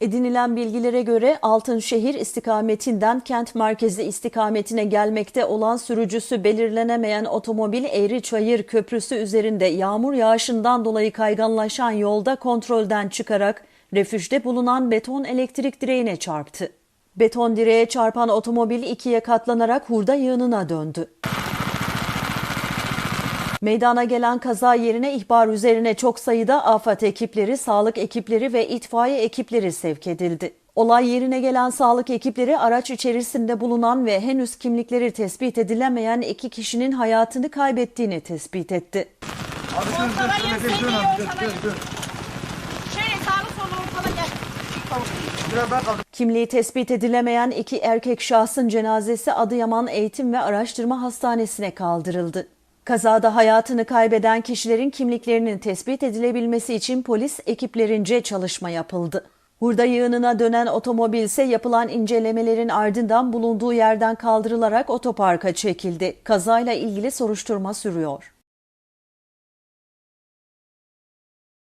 Edinilen bilgilere göre Altınşehir istikametinden kent merkezi istikametine gelmekte olan sürücüsü belirlenemeyen otomobil Eğriçayır Köprüsü üzerinde yağmur yağışından dolayı kayganlaşan yolda kontrolden çıkarak refüjde bulunan beton elektrik direğine çarptı. Beton direğe çarpan otomobil ikiye katlanarak hurda yığınına döndü. Meydana gelen kaza yerine ihbar üzerine çok sayıda AFAD ekipleri, sağlık ekipleri ve itfaiye ekipleri sevk edildi. Olay yerine gelen sağlık ekipleri araç içerisinde bulunan ve henüz kimlikleri tespit edilemeyen iki kişinin hayatını kaybettiğini tespit etti. Abi solu ortada gel. Biraz daha kaldır. Kimliği tespit edilemeyen iki erkek şahsın cenazesi Adıyaman Eğitim ve Araştırma Hastanesi'ne kaldırıldı. Kazada hayatını kaybeden kişilerin kimliklerinin tespit edilebilmesi için polis ekiplerince çalışma yapıldı. Hurda yığınına dönen otomobil ise yapılan incelemelerin ardından bulunduğu yerden kaldırılarak otoparka çekildi. Kazayla ilgili soruşturma sürüyor.